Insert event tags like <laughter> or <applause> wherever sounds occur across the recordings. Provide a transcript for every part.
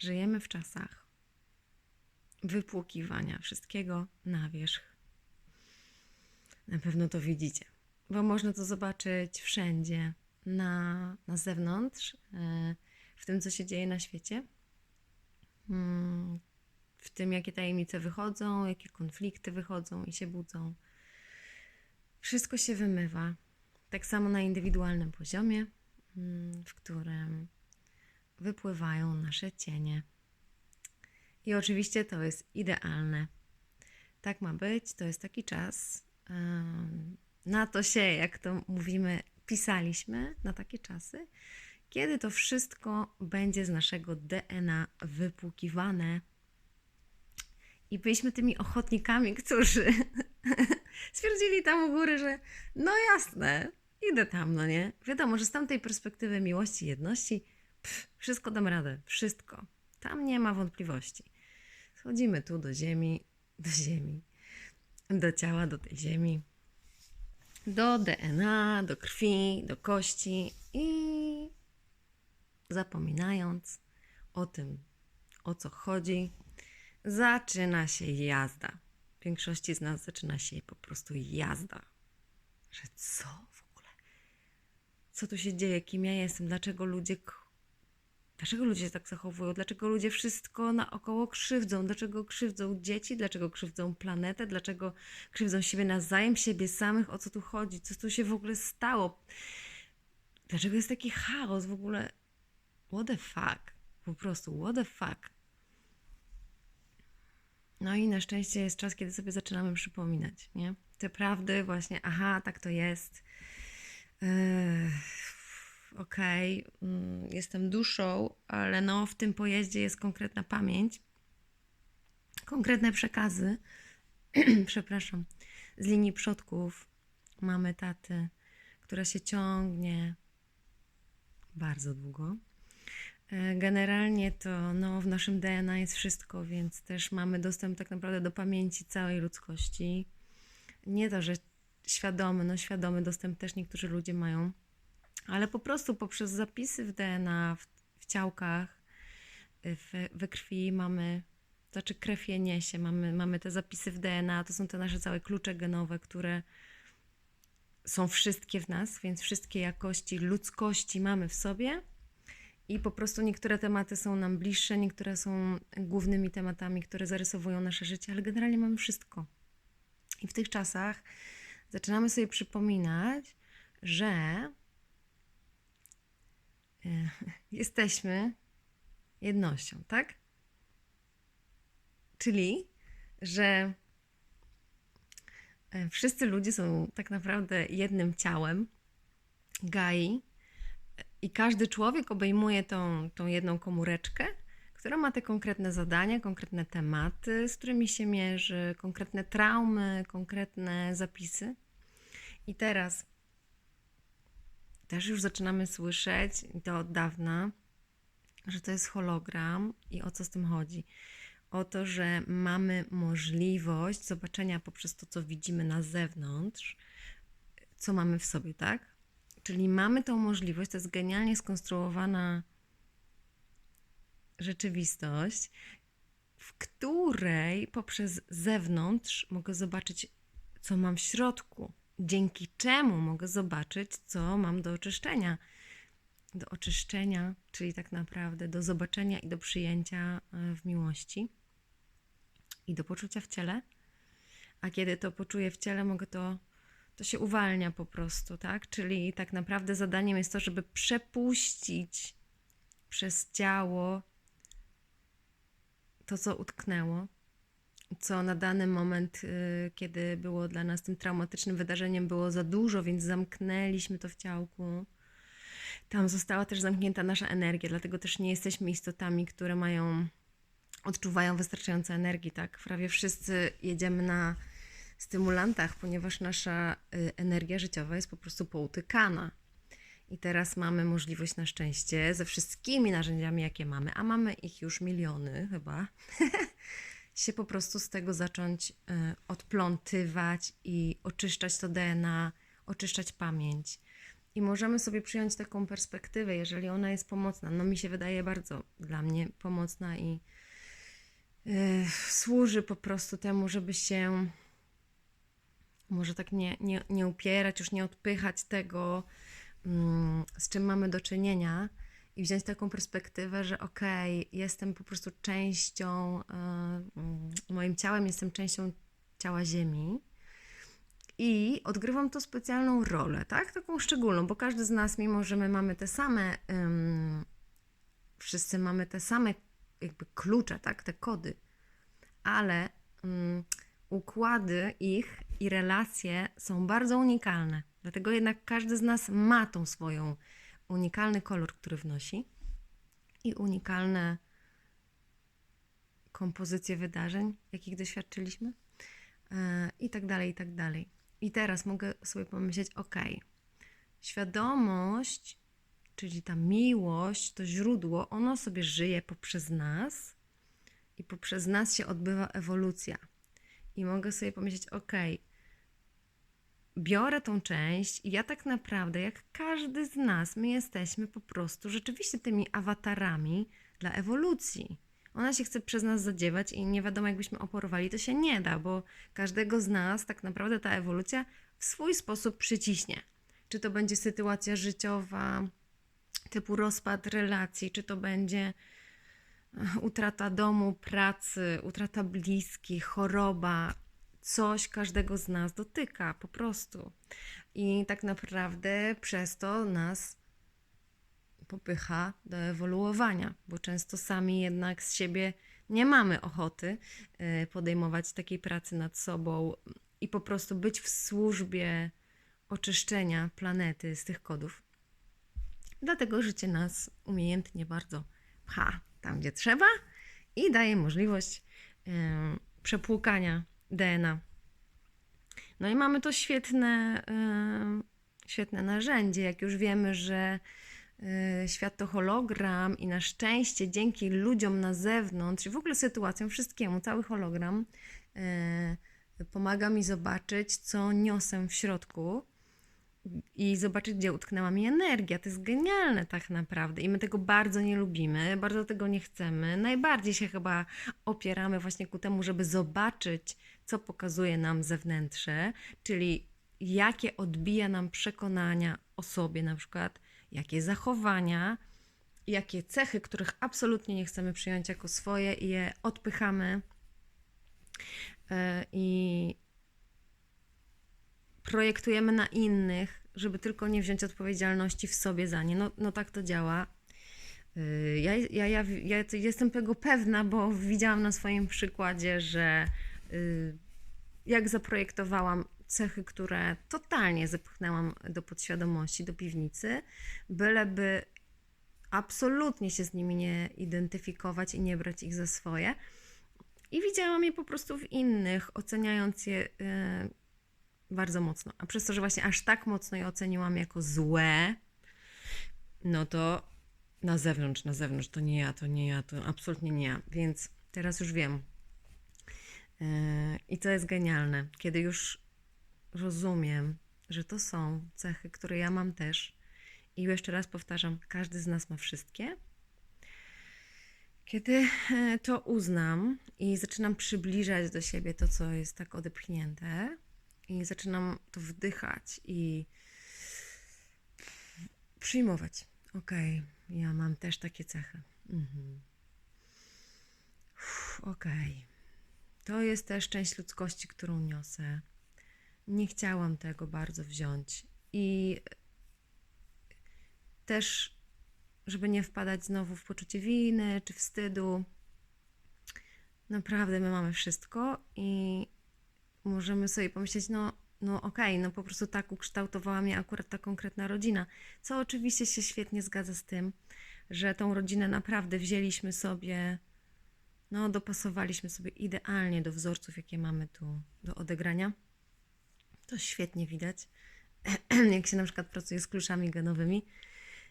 żyjemy w czasach wypłukiwania wszystkiego na wierzch. Na pewno to widzicie, bo można to zobaczyć wszędzie, na, na zewnątrz, e, w tym, co się dzieje na świecie, Mm, w tym, jakie tajemnice wychodzą, jakie konflikty wychodzą i się budzą. Wszystko się wymywa. Tak samo na indywidualnym poziomie, mm, w którym wypływają nasze cienie. I oczywiście to jest idealne. Tak ma być, to jest taki czas. Na to się, jak to mówimy, pisaliśmy, na takie czasy, kiedy to wszystko będzie z naszego DNA wypłukiwane. I byliśmy tymi ochotnikami, którzy <laughs> stwierdzili tam u góry, że no jasne, idę tam, no nie? Wiadomo, że z tamtej perspektywy miłości, jedności, wszystko dam radę, wszystko. Tam nie ma wątpliwości. Schodzimy tu do ziemi, do ziemi, do ciała, do tej ziemi, do DNA, do krwi, do kości i zapominając o tym, o co chodzi, zaczyna się jazda. W większości z nas zaczyna się po prostu jazda. Że co w ogóle? Co tu się dzieje? Kim ja jestem? Dlaczego ludzie. Dlaczego ludzie się tak zachowują? Dlaczego ludzie wszystko naokoło krzywdzą? Dlaczego krzywdzą dzieci? Dlaczego krzywdzą planetę? Dlaczego krzywdzą siebie nawzajem, siebie samych? O co tu chodzi? Co tu się w ogóle stało? Dlaczego jest taki chaos w ogóle? What the fuck? Po prostu, what the fuck? No i na szczęście jest czas, kiedy sobie zaczynamy przypominać, nie? Te prawdy właśnie, aha, tak to jest. Yy, Okej, mm, jestem duszą, ale no w tym pojeździe jest konkretna pamięć, konkretne przekazy, <clears throat> przepraszam, z linii przodków mamy taty, która się ciągnie bardzo długo. E, Generalnie to no, w naszym DNA jest wszystko, więc też mamy dostęp tak naprawdę do pamięci całej ludzkości. Nie to, że świadomy, no świadomy dostęp też niektórzy ludzie mają, ale po prostu poprzez zapisy w DNA, w, w ciałkach, y, w, we krwi mamy, to znaczy krew je niesie, mamy, mamy te zapisy w DNA, to są te nasze całe klucze genowe, które są wszystkie w nas, więc wszystkie jakości ludzkości mamy w sobie. I po prostu niektóre tematy są nam bliższe, niektóre są głównymi tematami, które zarysowują nasze życie, ale generalnie mamy wszystko. I w tych czasach zaczynamy sobie przypominać, że <laughs> jesteśmy jednością, tak? Czyli, że e, wszyscy ludzie są tak naprawdę jednym ciałem, gai, i każdy człowiek obejmuje tą, tą jedną komóreczkę, która ma te konkretne zadania, konkretne tematy, z którymi się mierzy, konkretne traumy, konkretne zapisy. I teraz też już zaczynamy słyszeć, i to od dawna, że to jest hologram i o co z tym chodzi. O to, że mamy możliwość zobaczenia poprzez to, co widzimy na zewnątrz, co mamy w sobie, tak? Czyli mamy tą możliwość, to jest genialnie skonstruowana rzeczywistość, w której poprzez zewnątrz mogę zobaczyć, co mam w środku, dzięki czemu mogę zobaczyć, co mam do oczyszczenia. Do oczyszczenia, czyli tak naprawdę do zobaczenia i do przyjęcia e, w miłości i do poczucia w ciele. A kiedy to poczuję w ciele, mogę to to się uwalnia po prostu, tak? Czyli tak naprawdę zadaniem jest to, żeby przepuścić przez ciało to, co utknęło, co na dany moment, y, kiedy było dla nas tym traumatycznym wydarzeniem, było za dużo, więc zamknęliśmy to w ciałku. Tam została też zamknięta nasza energia, dlatego też nie jesteśmy istotami, które mają, odczuwają wystarczająco energii, tak? Prawie wszyscy jedziemy na stymulantach, ponieważ nasza y, energia życiowa jest po prostu poutykana. I teraz mamy możliwość na szczęście ze wszystkimi narzędziami, jakie mamy, a mamy ich już miliony chyba, <laughs> się po prostu z tego zacząć y, odplątywać i oczyszczać to DNA, oczyszczać pamięć. I możemy sobie przyjąć taką perspektywę, jeżeli ona jest pomocna. No mi się wydaje bardzo dla mnie pomocna i yy, służy po prostu temu, żeby się może tak nie, nie, nie upierać, już nie odpychać tego, mm, z czym mamy do czynienia i wziąć taką perspektywę, że okej, okay, jestem po prostu częścią, yy, moim ciałem jestem częścią ciała Ziemi i odgrywam tu specjalną rolę, tak? Taką szczególną, bo każdy z nas, mimo że my mamy te same, um, wszyscy mamy te same jakby klucze, tak? Te kody, ale um, układy ich i relacje są bardzo unikalne. Dlatego jednak każdy z nas ma tą swoją unikalny kolor, który wnosi i unikalne kompozycje wydarzeń, jakich doświadczyliśmy, yy, i tak dalej, i tak dalej. I teraz mogę sobie pomyśleć, ok, świadomość, czyli ta miłość, to źródło, ono sobie żyje poprzez nas i poprzez nas się odbywa ewolucja. I mogę sobie pomyśleć, ok, biorę tą część i ja tak naprawdę, jak każdy z nas, my jesteśmy po prostu rzeczywiście tymi awatarami dla ewolucji. Ona się chce przez nas zadziewać i nie wiadomo, jakbyśmy oporowali, to się nie da, bo każdego z nas tak naprawdę ta ewolucja w swój sposób przyciśnie. Czy to będzie sytuacja życiowa, typu rozpad relacji, czy to będzie utrata domu, pracy, utrata bliskich, choroba, coś każdego z nas dotyka po prostu. I tak naprawdę przez to nas popycha do ewoluowania, bo często sami jednak z siebie nie mamy ochoty e, podejmować takiej pracy nad sobą i po prostu być w służbie oczyszczenia planety z tych kodów. Dlatego życie nas umiejętnie bardzo pcha tam, gdzie trzeba i daje możliwość yy, przepłukania DNA. No i mamy to świetne, yy, świetne narzędzie, jak już wiemy, że Y, świat to hologram i na szczęście dzięki ludziom na zewnątrz i w ogóle sytuacjom, wszystkiemu, cały hologram y, pomaga mi zobaczyć, co niosę w środku i zobaczyć, gdzie utknęła mi energia. To jest genialne tak naprawdę i my tego bardzo nie lubimy, bardzo tego nie chcemy. Najbardziej się chyba opieramy właśnie ku temu, żeby zobaczyć, co pokazuje nam zewnętrze, czyli jakie odbija nam przekonania o sobie na przykład, jakie zachowania, jakie cechy, których absolutnie nie chcemy przyjąć jako swoje i je odpychamy e, i projektujemy na innych, żeby tylko nie wziąć odpowiedzialności w sobie za nie. No, no tak to działa. E, ja, ja, ja, ja jestem tego pewna, bo widziałam na swoim przykładzie, że jak zaprojektowałam cechy, które totalnie zepchnęłam do podświadomości, do piwnicy, byleby absolutnie się z nimi nie identyfikować i nie brać ich za swoje. I widziałam je po prostu w innych, oceniając je yy, bardzo mocno. A przez to, że właśnie aż tak mocno je oceniłam jako złe, no to na zewnątrz, na zewnątrz to nie ja, to nie ja, to absolutnie nie ja. Więc teraz już wiem. Yy, I to jest genialne, kiedy już rozumiem, że to są cechy, które ja mam też. I jeszcze raz powtarzam, każdy z nas ma wszystkie. Kiedy e, to uznam i zaczynam przybliżać do siebie to, co jest tak odepchnięte, i zaczynam to wdychać i przyjmować. Okej, okay, ja mam też takie cechy. Mhm. Okej. Okay. To jest też część ludzkości, którą niosę nie chciałam tego bardzo wziąć. I też, żeby nie wpadać znowu w poczucie winy czy wstydu, naprawdę my mamy wszystko i możemy sobie pomyśleć, no, no okej, okay, no po prostu tak ukształtowała mnie akurat ta konkretna rodzina, co oczywiście się świetnie zgadza z tym, że tą rodzinę naprawdę wzięliśmy sobie, no dopasowaliśmy sobie idealnie do wzorców, jakie mamy tu do odegrania. To świetnie widać. <clears throat> Jak się na przykład pracuje z kluczami genowymi,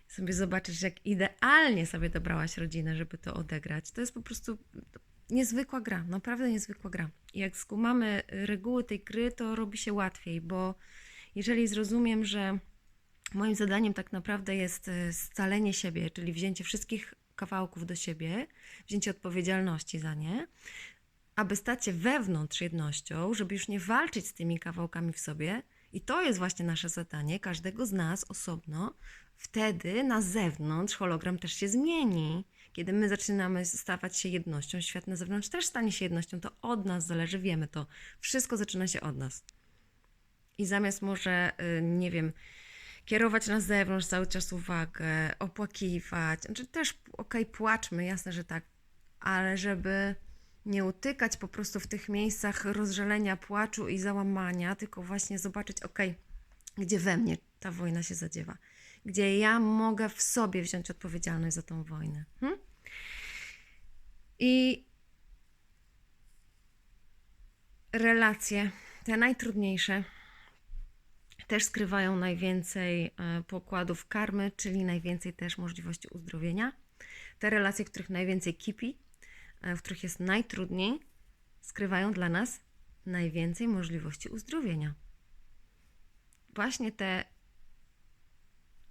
sobie zobaczysz, jak idealnie sobie dobrałaś rodzinę, żeby to odegrać. To jest po prostu niezwykła gra, naprawdę niezwykła gra. I jak skumamy reguły tej gry, to robi się łatwiej, bo jeżeli zrozumiem, że moim zadaniem tak naprawdę jest y, scalenie siebie, czyli wzięcie wszystkich kawałków do siebie, wzięcie odpowiedzialności za nie, aby stać się wewnątrz jednością, żeby już nie walczyć z tymi kawałkami w sobie. I to jest właśnie nasze zadanie, każdego z nas osobno. Wtedy na zewnątrz hologram też się zmieni. Kiedy my zaczynamy stawać się jednością, świat na zewnątrz też stanie się jednością. To od nas zależy, wiemy to. Wszystko zaczyna się od nas. I zamiast może, y, nie wiem, kierować na zewnątrz cały czas uwagę, opłakiwać, znaczy też, okej, płaczmy, jasne, że tak, ale żeby nie utykać po prostu w tych miejscach rozżalenia, płaczu i załamania, tylko właśnie zobaczyć, okej, gdzie we mnie ta wojna się zadziewa, gdzie ja mogę w sobie wziąć odpowiedzialność za tą wojnę. Hm? I relacje, te najtrudniejsze, też skrywają najwięcej e, pokładów karmy, czyli najwięcej też możliwości uzdrowienia. Te relacje, których najwięcej kipi, e, w których jest najtrudniej, skrywają dla nas najwięcej możliwości uzdrowienia. Właśnie te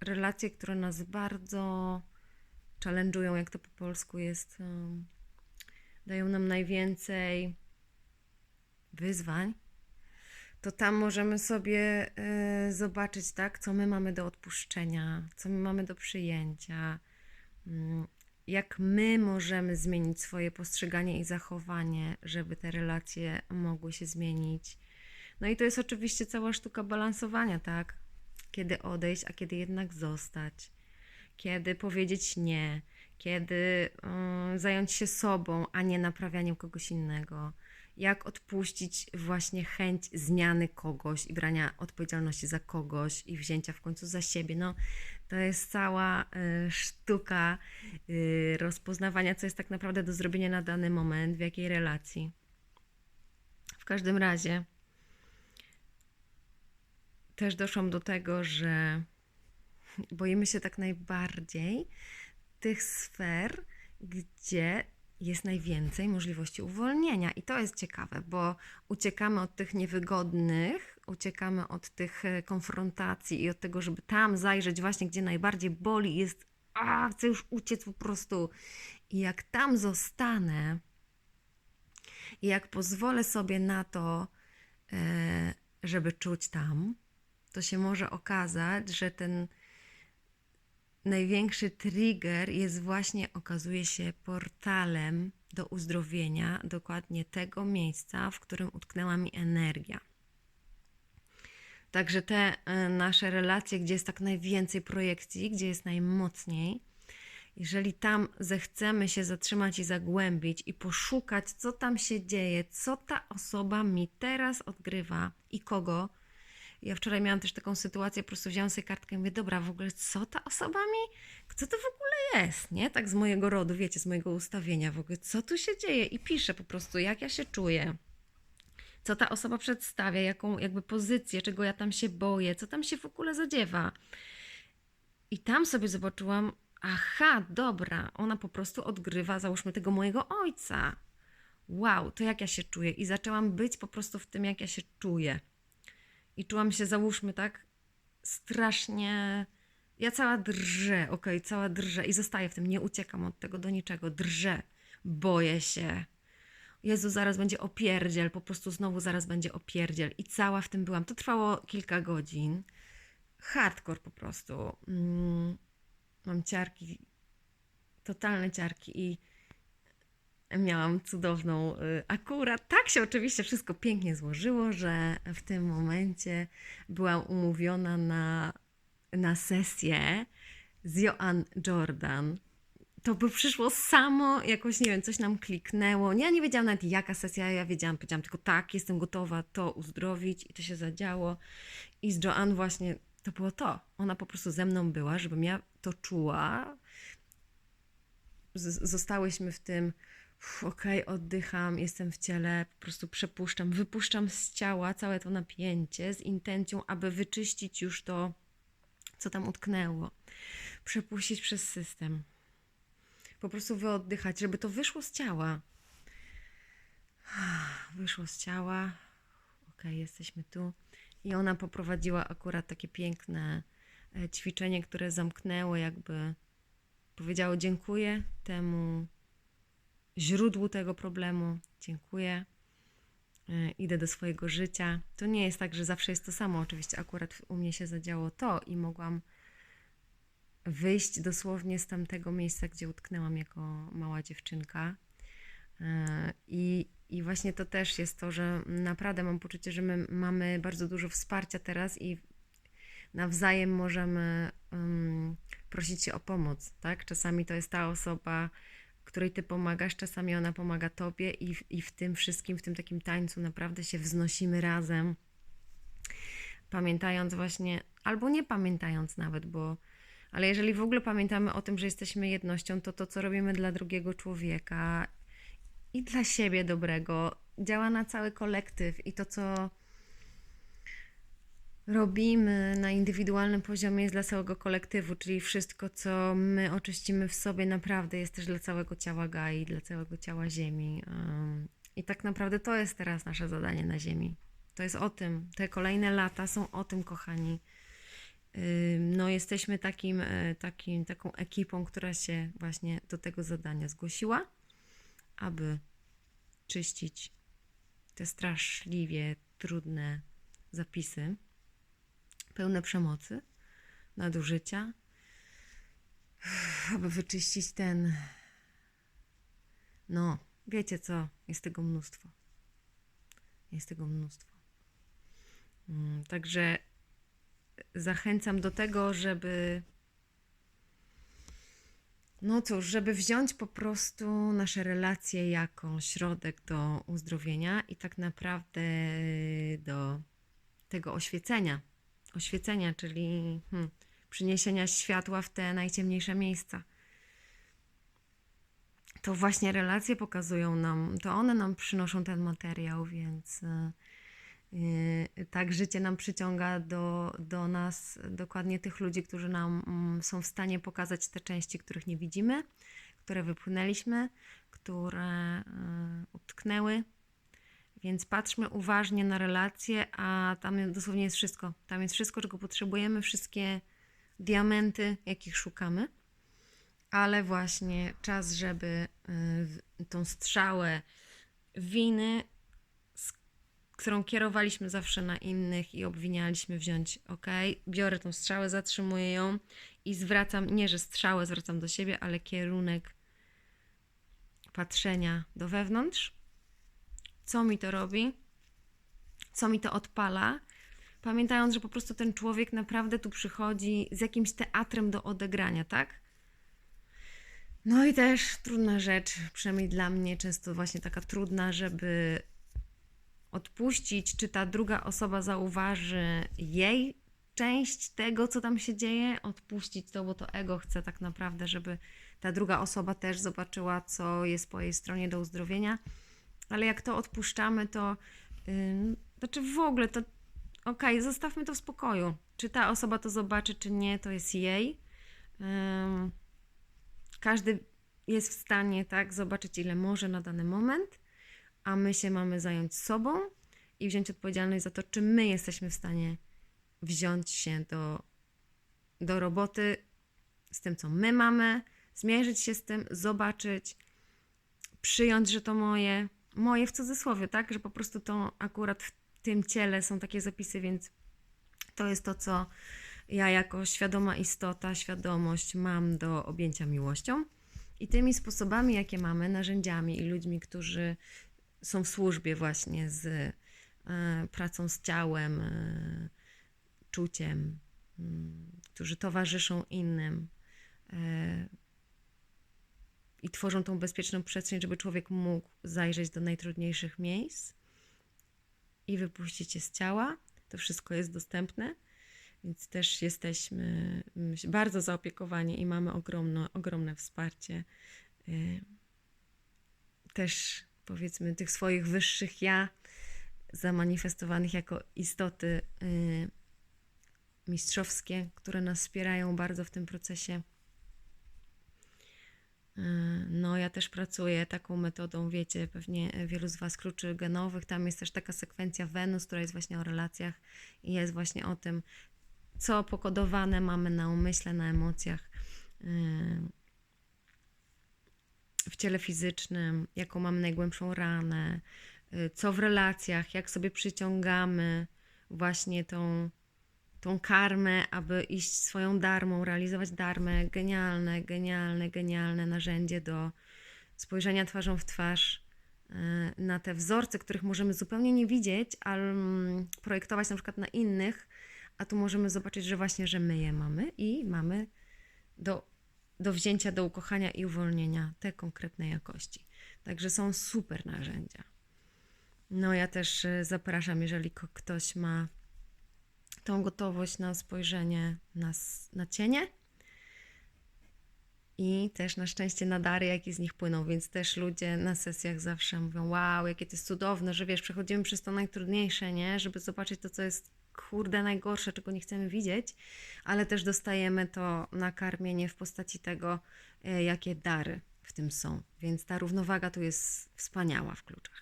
relacje, które nas bardzo challenge'ują, jak to po polsku jest, um, dają nam najwięcej wyzwań, to tam możemy sobie y, zobaczyć, tak, co my mamy do odpuszczenia, co my mamy do przyjęcia, jak my możemy zmienić swoje postrzeganie i zachowanie, żeby te relacje mogły się zmienić. No i to jest oczywiście cała sztuka balansowania, tak? Kiedy odejść, a kiedy jednak zostać. Kiedy powiedzieć nie, kiedy y, zająć się sobą, a nie naprawianiem kogoś innego jak odpuścić właśnie chęć zmiany kogoś i brania odpowiedzialności za kogoś i wzięcia w końcu za siebie. No, to jest cała y, sztuka y, rozpoznawania, co jest tak naprawdę do zrobienia na dany moment, w jakiej relacji. W każdym razie też doszłam do tego, że boimy się tak najbardziej tych sfer, gdzie jest najwięcej możliwości uwolnienia. I to jest ciekawe, bo uciekamy od tych niewygodnych, uciekamy od tych e, konfrontacji i od tego, żeby tam zajrzeć właśnie, gdzie najbardziej boli, jest, a chcę już uciec po prostu. I jak tam zostanę, i jak pozwolę sobie na to, e, żeby czuć tam, to się może okazać, że ten największy trigger jest właśnie, okazuje się, portalem do uzdrowienia dokładnie tego miejsca, w którym utknęła mi energia. Także te e, nasze relacje, gdzie jest tak najwięcej projekcji, gdzie jest najmocniej, jeżeli tam zechcemy się zatrzymać i zagłębić i poszukać, co tam się dzieje, co ta osoba mi teraz odgrywa i kogo, ja wczoraj miałam też taką sytuację, po prostu wziąłam sobie kartkę i mówię, dobra, w ogóle co ta osoba mi, co to w ogóle jest, nie? Tak z mojego rodu, wiecie, z mojego ustawienia w ogóle, co tu się dzieje? I piszę po prostu, jak ja się czuję, co ta osoba przedstawia, jaką jakby pozycję, czego ja tam się boję, co tam się w ogóle zadziewa. I tam sobie zobaczyłam, aha, dobra, ona po prostu odgrywa, załóżmy, tego mojego ojca. Wow, to jak ja się czuję. I zaczęłam być po prostu w tym, jak ja się czuję. I czułam się, załóżmy, tak, strasznie. Ja cała drżę, ok, cała drżę i zostaję w tym, nie uciekam od tego do niczego, drżę, boję się. Jezu, zaraz będzie opierdziel, po prostu znowu zaraz będzie opierdziel. I cała w tym byłam. To trwało kilka godzin. Hardcore po prostu. Mm, mam ciarki, totalne ciarki i miałam cudowną, y, akurat tak się oczywiście wszystko pięknie złożyło, że w tym momencie byłam umówiona na, na sesję z Joan Jordan. To by przyszło samo, jakoś nie wiem, coś nam kliknęło. Ja nie wiedziałam nawet jaka sesja, ja wiedziałam, powiedziałam tylko tak, jestem gotowa to uzdrowić i to się zadziało. I z Joan właśnie to było to. Ona po prostu ze mną była, żebym ja to czuła. Z zostałyśmy w tym okej, okay, oddycham, jestem w ciele, po prostu przepuszczam, wypuszczam z ciała całe to napięcie z intencją, aby wyczyścić już to, co tam utknęło. Przepuścić przez system. Po prostu wyoddychać, żeby to wyszło z ciała. <sighs> Wyszło z ciała. Okay, jesteśmy tu. I ona poprowadziła akurat takie piękne e, ćwiczenie, które zamknęło, jakby powiedziało dziękuję temu źródłu tego problemu, dziękuję, e, idę do swojego życia. To nie jest tak, że zawsze jest to samo. Oczywiście akurat u mnie się zadziało to i mogłam wyjść dosłownie z tamtego miejsca, gdzie utknęłam jako mała dziewczynka. E, I, I właśnie to też jest to, że naprawdę mam poczucie, że my mamy bardzo dużo wsparcia teraz i nawzajem możemy um, prosić się o pomoc, tak? Czasami to jest ta osoba, której ty pomagasz, czasami ona pomaga tobie i, w- i w tym wszystkim, w tym takim tańcu naprawdę się wznosimy razem, pamiętając właśnie, albo nie pamiętając nawet, bo ale jeżeli w ogóle pamiętamy o tym, że jesteśmy jednością, to to, co robimy dla drugiego człowieka i dla siebie dobrego, działa na cały kolektyw i to, co robimy na indywidualnym poziomie jest dla całego kolektywu, czyli wszystko, co my oczyścimy w sobie, naprawdę jest też dla całego ciała Gai, dla całego ciała Ziemi. Ym, I tak naprawdę to jest teraz nasze zadanie na Ziemi. To jest o tym. Te kolejne lata są o tym, kochani. Ym, No, jesteśmy takim, e, takim, taką ekipą, która się właśnie do tego zadania zgłosiła, aby czyścić te straszliwie trudne zapisy pełne przemocy, nadużycia, aby wyczyścić ten. No, wiecie co? Jest tego mnóstwo. Jest tego mnóstwo. Mm, Także zachęcam do tego, żeby. No cóż, żeby wziąć po prostu nasze relacje jako środek do uzdrowienia i tak naprawdę do tego oświecenia. Oświecenia, czyli hmm, przyniesienia światła w te najciemniejsze miejsca. To właśnie relacje pokazują nam, to one nam przynoszą ten materiał, więc yy, tak życie nam przyciąga do, do nas dokładnie tych ludzi, którzy nam mm, są w stanie pokazać te części, których nie widzimy, które wypłynęliśmy, które yy, utknęły. Więc patrzmy uważnie na relacje, a tam dosłownie jest wszystko. Tam jest wszystko, czego potrzebujemy, wszystkie diamenty, jakich szukamy. Ale właśnie czas, żeby y, tą strzałę winy, którą kierowaliśmy zawsze na innych i obwinialiśmy, wziąć, ok, biorę tą strzałę, zatrzymuję ją i zwracam, nie że strzałę zwracam do siebie, ale kierunek patrzenia do wewnątrz co mi to robi, co mi to odpala, pamiętając, że po prostu ten człowiek naprawdę tu przychodzi z jakimś teatrem do odegrania, tak? No i też trudna rzecz, przynajmniej dla mnie często właśnie taka trudna, żeby odpuścić, czy ta druga osoba zauważy jej część tego, co tam się dzieje, odpuścić to, bo to ego chce tak naprawdę, żeby ta druga osoba też zobaczyła, co jest po jej stronie do uzdrowienia. Ale jak to odpuszczamy, to yy, znaczy w ogóle to okej, zostawmy to w spokoju. Czy ta osoba to zobaczy, czy nie, to jest jej. Ym, każdy jest w stanie tak zobaczyć, ile może na dany moment, a my się mamy zająć sobą i wziąć odpowiedzialność za to, czy my jesteśmy w stanie wziąć się do, do roboty z tym, co my mamy, zmierzyć się z tym, zobaczyć, przyjąć, że to moje, moje w cudzysłowie, tak? Że po prostu to akurat w tym ciele są takie zapisy, więc to jest to, co ja jako świadoma istota, świadomość mam do objęcia miłością. I tymi sposobami, jakie mamy, narzędziami i ludźmi, którzy są w służbie właśnie z e, pracą z ciałem, e, czuciem, mm, którzy towarzyszą innym e, i tworzą tą bezpieczną przestrzeń, żeby człowiek mógł zajrzeć do najtrudniejszych miejsc i wypuścić je z ciała. To wszystko jest dostępne, więc też jesteśmy myślę, bardzo zaopiekowani i mamy ogromne, ogromne wsparcie. y, Też powiedzmy tych swoich wyższych ja, zamanifestowanych jako istoty y, mistrzowskie, które nas wspierają bardzo w tym procesie. Y, No, ja też pracuję taką metodą, wiecie, pewnie wielu z Was kluczy genowych. Tam jest też taka sekwencja Wenus, która jest właśnie o relacjach i jest właśnie o tym, co pokodowane mamy na umyśle, na emocjach, yy, w ciele fizycznym, jaką mamy najgłębszą ranę, yy, co w relacjach, jak sobie przyciągamy właśnie tą, tą karmę, aby iść swoją darmą, realizować darmę. Genialne, genialne, genialne narzędzie do spojrzenia twarzą w twarz yy, na te wzorce, których możemy zupełnie nie widzieć, ale mm, projektować na przykład na innych, a tu możemy zobaczyć, że właśnie, że my je mamy i mamy do, do wzięcia, do ukochania i uwolnienia te konkretne jakości. Także są super narzędzia. No ja też y, zapraszam, jeżeli ktoś ma tą gotowość na spojrzenie na, na cienie i też na szczęście na dary, jakie z nich płyną, więc też ludzie na sesjach zawsze mówią, wow, jakie to jest cudowne, że wiesz, przechodzimy przez to najtrudniejsze, nie, żeby zobaczyć to, co jest kurde najgorsze, czego nie chcemy widzieć, ale też dostajemy to nakarmienie w postaci tego, e, jakie dary w tym są, więc ta równowaga tu jest wspaniała w kluczach.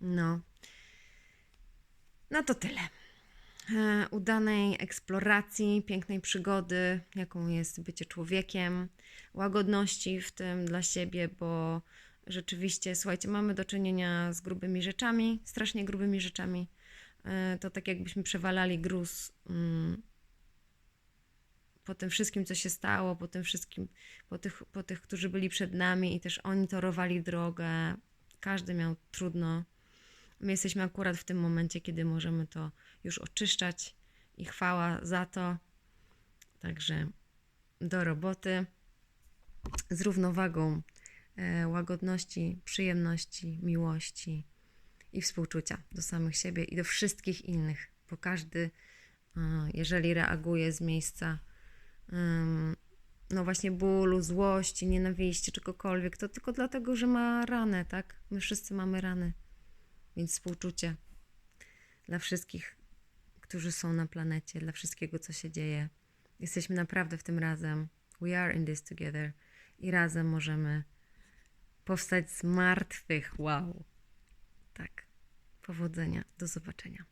No. No to tyle. E, Udanej eksploracji, pięknej przygody, jaką jest bycie człowiekiem, łagodności w tym dla siebie, bo rzeczywiście, słuchajcie, mamy do czynienia z grubymi rzeczami, strasznie grubymi rzeczami. E, To tak jakbyśmy przewalali gruz mm, po tym wszystkim, co się stało, po tym wszystkim, po tych, po tych, którzy byli przed nami i też oni torowali drogę. Każdy miał trudno. My jesteśmy akurat w tym momencie, kiedy możemy to już oczyszczać i chwała za to. Także do roboty z równowagą e, łagodności, przyjemności, miłości i współczucia do samych siebie i do wszystkich innych, bo każdy, e, jeżeli reaguje z miejsca no właśnie bólu, złości, nienawiści, czegokolwiek, to tylko dlatego, że ma ranę, tak? My wszyscy mamy rany, więc współczucie dla wszystkich, którzy są na planecie, dla wszystkiego, co się dzieje. Jesteśmy naprawdę w tym razem. We are in this together. I razem możemy powstać z martwych. Wow. Tak. Powodzenia. Do zobaczenia.